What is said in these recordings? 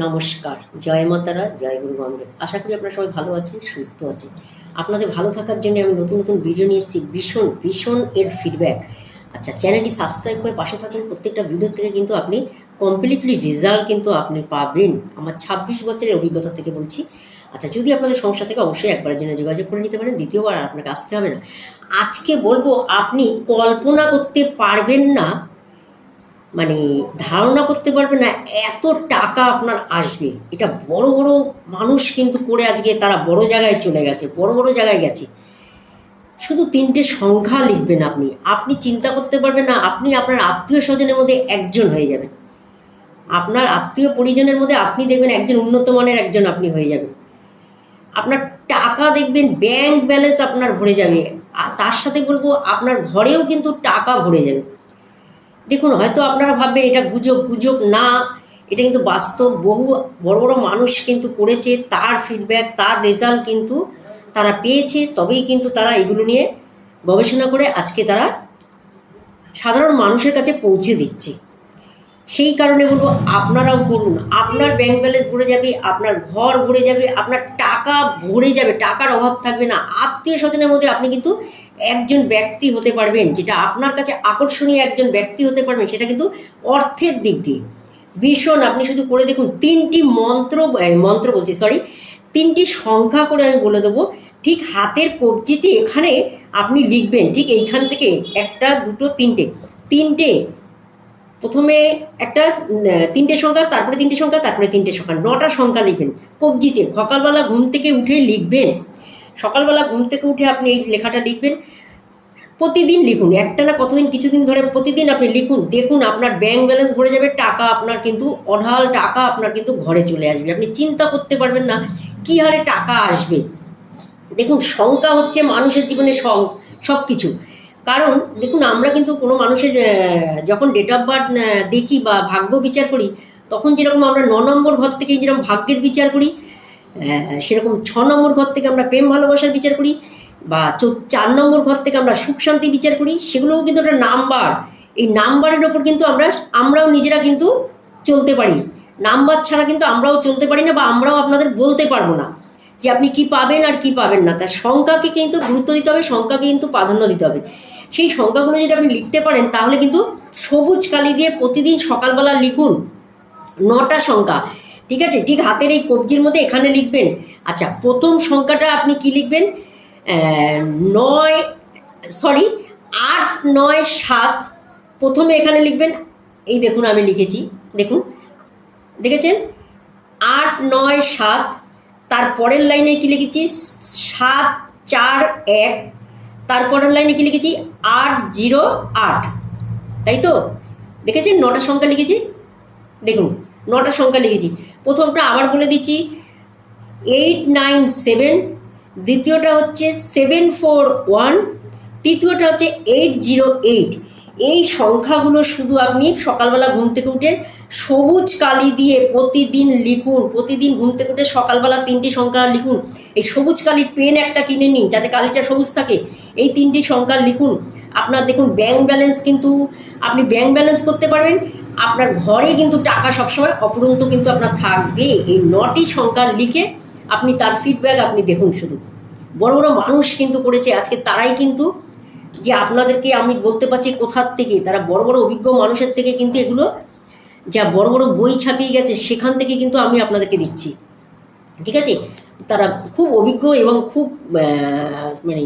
নমস্কার। জয় মাতারা জয় গুরু বামদেব। আশা করি আপনারা সবাই ভালো আছেন, সুস্থ আছেন। আপনাদের ভালো থাকার জন্য আমি নতুন নতুন ভিডিও নিয়ে এসেছি। ভীষণ ভীষণ এর ফিডব্যাক আচ্ছা চ্যানেলটি সাবস্ক্রাইব করে পাশে থাকুন প্রত্যেকটা ভিডিও থেকে কিন্তু আপনি কমপ্লিটলি রেজাল্ট কিন্তু আপনি পাবেন। আমার ছাব্বিশ বছরের অভিজ্ঞতা থেকে বলছি। আচ্ছা যদি আপনাদের সমস্যা থেকে, অবশ্যই একবারের জন্য যোগাযোগ করে নিতে পারেন। দ্বিতীয়বার আপনাকে আসতে হবে না। আজকে বলব, আপনি কল্পনা করতে পারবেন না মানে ধারণা করতে পারবে না এত টাকা আপনার আসবে। এটা বড় বড় মানুষ কিন্তু করে আজকে তারা বড় জায়গায় চলে গেছে, বড় বড় জায়গায় গেছে। শুধু তিনটে সংখ্যা লিখবেন আপনি। আপনি চিন্তা করতে পারবেন না, আপনি আপনার আত্মীয় স্বজনের মধ্যে একজন হয়ে যাবেন। আপনার আত্মীয় পরিজনের মধ্যে আপনি দেখবেন একজন উন্নত মানের একজন আপনি হয়ে যাবেন। আপনার টাকা দেখবেন ব্যাংক ব্যালেন্স আপনার ভরে যাবে। তার সাথে বলব, আপনার ঘরেও কিন্তু টাকা ভরে যাবে। দেখুন, হয়তো আপনারা ভাববেন এটা গুজব গুজব না। এটা কিন্তু বাস্তব। বহু বড় বড় মানুষ কিন্তু করেছে, তার ফিডব্যাক তার রেজাল্ট কিন্তু তারা পেয়েছে। তবেই কিন্তু তারা এগুলো নিয়ে গবেষণা করে আজকে তারা সাধারণ মানুষের কাছে পৌঁছে দিচ্ছে। সেই কারণে বলব, আপনারাও করুন। আপনার ব্যাংক ব্যালেন্স ভরে যাবে, আপনার ঘর ভরে যাবে, আপনার টাকা ভরে যাবে, টাকার অভাব থাকবে না। আত্মীয় স্বজনের মধ্যে আপনি কিন্তু একজন ব্যক্তি হতে পারবেন, যেটা আপনার কাছে আকর্ষণীয় একজন ব্যক্তি হতে পারবেন, সেটা কিন্তু অর্থের দিক দিয়ে। ভীষণ, আপনি শুধু করে দেখুন, তিনটি মন্ত্র মন্ত্র বলছি সরি তিনটি সংখ্যা করে আমি বলে দেবো। ঠিক হাতের কবজিতে এখানে আপনি লিখবেন, ঠিক এইখান থেকে একটা, দুটো, তিনটে। তিনটে, প্রথমে একটা তিনটে সংখ্যা, তারপরে তিনটে সংখ্যা, তারপরে তিনটে সংখ্যা, নটা সংখ্যা লিখবেন। কবজিতে, সকালবেলা ঘুম থেকে উঠে লিখবেন। সকালবেলা ঘুম থেকে উঠে আপনি এই লেখাটা লিখবেন। প্রতিদিন লিখুন। একটা না কতদিন, কিছুদিন ধরে প্রতিদিন আপনি লিখুন। দেখুন আপনার ব্যাংক ব্যালেন্স ভরে যাবে, টাকা আপনার কিন্তু অঢাল টাকা আপনার কিন্তু ঘরে চলে আসবে। আপনি চিন্তা করতে পারবেন না কী হারে টাকা আসবে। দেখুন, শঙ্কা হচ্ছে মানুষের জীবনে সব কিছু কারণ দেখুন, আমরা কিন্তু কোনো মানুষের যখন ডেট অফ বার্থ দেখি বা ভাগ্য বিচার করি, তখন যেরকম আমরা ন নম্বর ঘর থেকে যেরকম ভাগ্যের বিচার করি সেরকম ছ নম্বর ঘর থেকে আমরা প্রেম ভালোবাসার বিচার করি বা চার নম্বর ঘর থেকে আমরা সুখ শান্তি বিচার করি, সেগুলোও কিন্তু একটা নাম্বার। এই নাম্বারের ওপর কিন্তু আমরা আমরাও নিজেরা কিন্তু চলতে পারি। নাম্বার ছাড়া কিন্তু আমরাও চলতে পারি না বা আমরাও আপনাদের বলতে পারব না যে আপনি কি পাবেন আর কি পাবেন না। তার সংখ্যাকে কিন্তু গুরুত্ব দিতে হবে, সংখ্যাকে কিন্তু প্রাধান্য দিতে হবে। সেই সংখ্যাগুলো যদি আপনি লিখতে পারেন, তাহলে কিন্তু সবুজ কালি দিয়ে প্রতিদিন সকালবেলা লিখুন নটা সংখ্যা। ঠিক আছে? ঠিক হাতের এই কবজির মধ্যে এখানে লিখবেন। আচ্ছা প্রথম সংখ্যাটা আপনি কি লিখবেন? নয় সরি আট, নয়, সাত, প্রথমে এখানে লিখবেন। এই দেখুন, আমি লিখেছি। দেখুন, দেখেছেন? আট, নয়, সাত, তার পরের লাইনে কি লিখেছি? সাত, চার, এক তারপরের লাইনে কি লিখেছি? আট, জিরো, আট। তাই তো? দেখেছেন? নটা সংখ্যা লিখেছি? দেখুন, নটা সংখ্যা লিখেছি। প্রথমটা আবার বলে দিচ্ছি। এইট নাইন সেভেন দ্বিতীয়টা হচ্ছে সেভেন ফোর ওয়ান তৃতীয়টা হচ্ছে এইট জিরো এইট এই সংখ্যাগুলো শুধু আপনি সকালবেলা ঘুম থেকে উঠে সবুজ কালি দিয়ে প্রতিদিন লিখুন, প্রতিদিন ঘুম থেকে উঠে সকালবেলা তিনটি সংখ্যা লিখুন। এই সবুজ কালির পেন একটা কিনে নিন, যাতে কালিটা সবুজ থাকে। এই তিনটি সংখ্যা লিখুন। আপনার দেখুন ব্যাংক ব্যালেন্স কিন্তু আপনি ব্যাংক ব্যালেন্স করতে পারবেন। আপনার ঘরে কিন্তু টাকা সবসময় অপরন্ত কিন্তু আপনার থাকবে। এই নটি সংখ্যা লিখে আপনি তার ফিডব্যাক আপনি দেখুন শুধু। বড় বড় মানুষ কিন্তু করেছে, আজকে তারাই কিন্তু যে আপনাদেরকে আমি বলতে পারছি কোথার থেকে, তারা বড় বড় অভিজ্ঞ মানুষের থেকে কিন্তু এগুলো যা বড় বড় বই ছাপিয়ে গেছে, সেখান থেকে কিন্তু আমি আপনাদেরকে দিচ্ছি। ঠিক আছে? তারা খুব অভিজ্ঞ এবং খুব মানে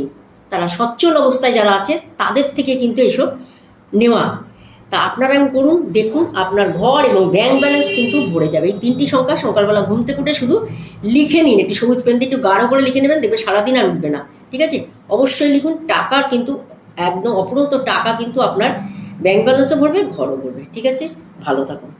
তারা সচ্ছল অবস্থায় যারা আছে, তাদের থেকে কিন্তু এসব নেওয়া তা আপনারা এখন করুন, দেখুন আপনার ঘর এবং ব্যাংক ব্যালেন্স কিন্তু ভরে যাবে। এই তিনটি সংখ্যা সকালবেলা ঘুম থেকে উঠে শুধু লিখে নিন, একটি সবুজ পেন একটু গাঢ় করে লিখে নেবেন দেখবে সারাদিন আর উঠবে না। ঠিক আছে? অবশ্যই লিখুন, টাকার কিন্তু একদম অপরন্ত টাকা কিন্তু আপনার ব্যাংক ব্যালেন্সও ভরবে, ঘরও ভরবে। ঠিক আছে? ভালো থাকুন।